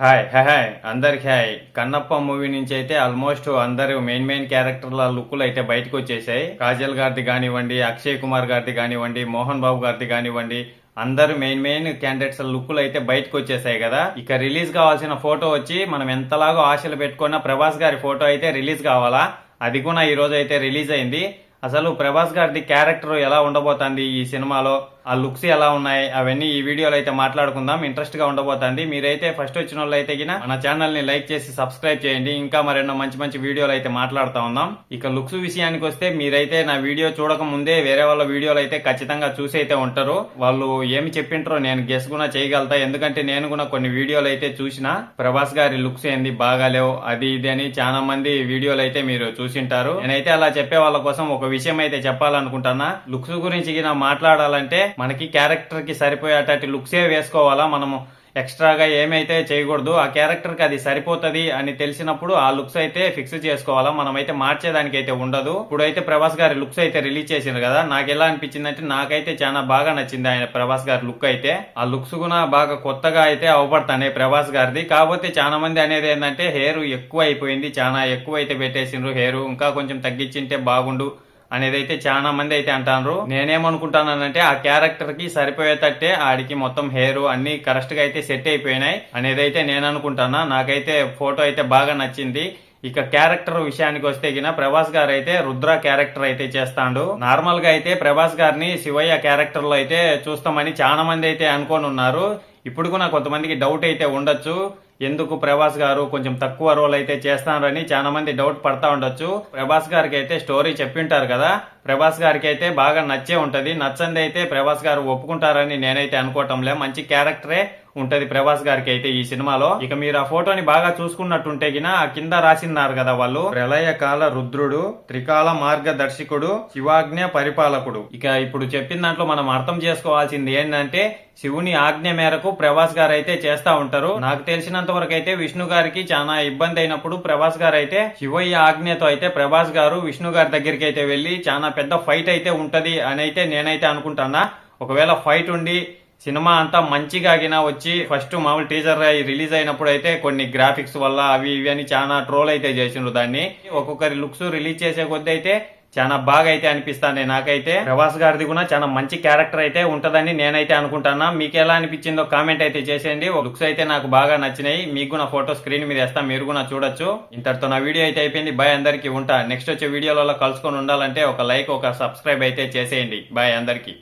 Hi hi hi. అందరికి hi. Kannappa movie నుంచి అయితే ఆల్మోస్ట్ అందరు మెయిన్ మెయిన్ క్యారెక్టర్ల లుక్కులు అయితే బయటకు వచ్చేసాయి. కాజల్ గారిది కానివ్వండి అక్షయ్ కుమార్ గారిది కానివ్వండి మోహన్ బాబు గారిది కానివ్వండి అందరు మెయిన్ మెయిన్ క్యాండిడేట్స్ లుక్లు అయితే బయటకు వచ్చేసాయి కదా. ఇక రిలీజ్ కావాల్సిన ఫోటో వచ్చి మనం ఎంతలాగో ఆశలు పెట్టుకున్న ప్రభాస్ గారి ఫోటో అయితే రిలీజ్ కావాలా? అది కూడా ఈ రోజు అయితే రిలీజ్ అయింది. అసలు ప్రభాస్ గారిది క్యారెక్టర్ ఎలా ఉండబోతుంది ఈ సినిమాలో? ఆ లుక్స్ ఎలా ఉన్నాయి అవన్నీ ఈ వీడియోలో అయితే మాట్లాడుకుందాం. ఇంట్రెస్ట్గా ఉండబోతుంది మీరైతే ఫస్ట్ వచ్చిన వాళ్ళు అయితే మన ఛానల్ని లైక్ చేసి సబ్స్క్రైబ్ చేయండి. ఇంకా మరెన్నో మంచి మంచి వీడియోలు అయితే మాట్లాడుతూ ఉందాం. ఇక లుక్స్ విషయానికి వస్తే మీరైతే నా వీడియో చూడక ముందే వేరే వాళ్ళ వీడియోలు అయితే ఖచ్చితంగా చూసి అయితే ఉంటారు. వాళ్ళు ఏమి చెప్పింటారో నేను గెస్ కూడా చేయగలుగుతా. ఎందుకంటే నేను కూడా కొన్ని వీడియోలు అయితే చూసిన ప్రభాస్ గారి లుక్స్ ఏంది బాగాలేవు అది ఇది అని చాలా మంది వీడియోలు అయితే మీరు చూసింటారు. నేనైతే అలా చెప్పే వాళ్ళ కోసం ఒక విషయం అయితే చెప్పాలనుకుంటున్నా. లుక్స్ గురించి మాట్లాడాలంటే మనకి క్యారెక్టర్కి అటువంటి లుక్సే వేసుకోవాలా? మనము ఎక్స్ట్రాగా ఏమైతే చేయకూడదు ఆ క్యారెక్టర్కి అది సరిపోతుంది అని తెలిసినప్పుడు ఆ లుక్స్ అయితే ఫిక్స్ చేసుకోవాలా? మనమైతే మార్చేదానికి అయితే ఉండదు. ఇప్పుడైతే ప్రభాస్ గారి లుక్స్ అయితే రిలీజ్ చేసిండ్రు కదా? నాకు ఎలా అనిపించింది అంటే నాకైతే చాలా బాగా నచ్చింది ఆయన ప్రభాస్ గారి లుక్ అయితే. ఆ లుక్స్ కూడా బాగా కొత్తగా అయితే అవపడతాయి ప్రభాస్ గారిది. కాకపోతే చాలా మంది అనేది ఏంటంటే హెయిర్ ఎక్కువ అయిపోయింది చాలా ఎక్కువ అయితే పెట్టేసిండ్రు. హెయిర్ ఇంకా కొంచెం తగ్గించింటే బాగుండు. అనేది అయితే చాలా మంది అయితే అంటారు నేనేమనుకుంటానంటే ఆ క్యారెక్టర్కి సరిపోయేటట్టే ఆడికి మొత్తం హెయిర్ అన్ని కరెక్ట్గా అయితే సెట్ అయిపోయినాయి. అనేది అయితే నేను అనుకుంటానా నాకైతే ఫోటో అయితే బాగా నచ్చింది. ఇక క్యారెక్టర్ విషయానికి వస్తే గిన ప్రభాస్ గారు అయితే రుద్ర క్యారెక్టర్ అయితే చేస్తాడు. నార్మల్గా అయితే ప్రభాస్ గారిని శివయ్య క్యారెక్టర్లో అయితే చూస్తామని చాలా మంది అయితే అనుకోనున్నారు. ఉన్నారు ఇప్పుడు కూడా కొంతమందికి డౌట్ అయితే ఉండొచ్చు. ఎందుకు ప్రభాస్ గారు కొంచెం తక్కువ రోల్ అయితే చేస్తారని చాలా మంది డౌట్ పడతా ఉండొచ్చు. ప్రభాస్ గారికి అయితే స్టోరీ చెప్పింటారు కదా. ప్రభాస్ గారికి అయితే బాగా నచ్చే ఉంటది. నచ్చంది అయితే ప్రభాస్ గారు ఒప్పుకుంటారని నేనైతే అనుకోవటంలే మంచి క్యారెక్టరే ఉంటది ప్రభాస్ గారికి అయితే ఈ సినిమాలో. ఇక మీరు ఆ ఫోటోని బాగా చూసుకున్నట్టుంటే గిన ఆ కింద రాసిన్నారు కదా వాళ్ళు. ప్రళయకాల రుద్రుడు త్రికాల మార్గదర్శకుడు శివాజ్ఞ పరిపాలకుడు. ఇక ఇప్పుడు చెప్పిన దాంట్లో మనం అర్థం చేసుకోవాల్సింది ఏంటంటే శివుని ఆజ్ఞ మేరకు ప్రభాస్ గారు అయితే చేస్తా ఉంటారు. నాకు తెలిసినంత వరకు అయితే విష్ణు గారికి చాలా ఇబ్బంది అయినప్పుడు ప్రభాస్ గారు అయితే శివయ్య ఆజ్ఞతో అయితే ప్రభాస్ గారు విష్ణు గారి దగ్గరికి అయితే వెళ్ళి చాలా పెద్ద ఫైట్ అయితే ఉంటది అని అయితే నేనైతే అనుకుంటానా ఒకవేళ ఫైట్ ఉండి సినిమా అంతా మంచిగా ఆగినా వచ్చి ఫస్ట్ మామూలు టీజర్ రిలీజ్ అయినప్పుడు అయితే కొన్ని గ్రాఫిక్స్ వల్ల అవి ఇవి అని చాలా ట్రోల్ అయితే చేసిండ్రు దాన్ని. ఒక్కొక్కరి లుక్స్ రిలీజ్ చేసే కొద్ది అయితే చాలా బాగా అయితే అనిపిస్తాను నాకైతే. ప్రభాస్ గారిది కూడా చాలా మంచి క్యారెక్టర్ అయితే ఉంటదని నేనైతే అనుకుంటున్నా. మీకు ఎలా అనిపించిందో కామెంట్ అయితే చేసేయండి. లుక్స్ అయితే నాకు బాగా నచ్చినాయి. మీకు కూడా ఫోటో స్క్రీన్ మీద వేస్తా. మీరు కూడా చూడొచ్చు. ఇంతటితో నా వీడియో అయితే అయిపోయింది. బాయ్ అందరికీ ఉంటా. నెక్స్ట్ వచ్చే వీడియోలలో కలుసుకొని ఉండాలంటే ఒక లైక్ ఒక సబ్స్క్రైబ్ అయితే చేసేయండి. బాయ్ అందరికి.